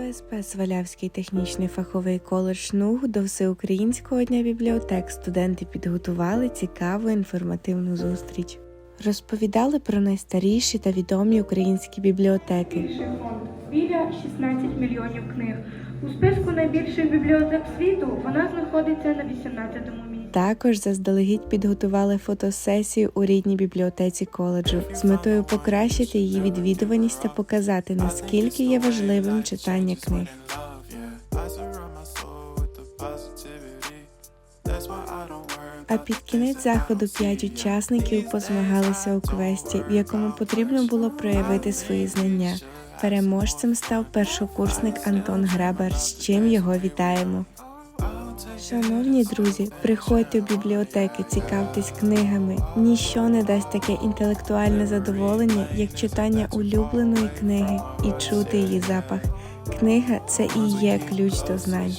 ВСП Свалявський технічний фаховий коледж НУГ до Всеукраїнського дня бібліотек студенти підготували цікаву інформативну зустріч. Розповідали про найстаріші та відомі українські бібліотеки. Фонд біля 16 мільйонів книг. У списку найбільших бібліотек світу вона знаходиться на 18-му місці. Також заздалегідь підготували фотосесію у рідній бібліотеці коледжу з метою покращити її відвідуваність та показати наскільки є важливим читання книг. А під кінець заходу п'ять учасників позмагалися у квесті, в якому потрібно було проявити свої знання. Переможцем став першокурсник Антон Грабар, з чим його вітаємо. Шановні друзі, приходьте в бібліотеки, цікавтесь книгами. Ніщо не дасть таке інтелектуальне задоволення, як читання улюбленої книги і чути її запах. Книга це і є ключ до знань.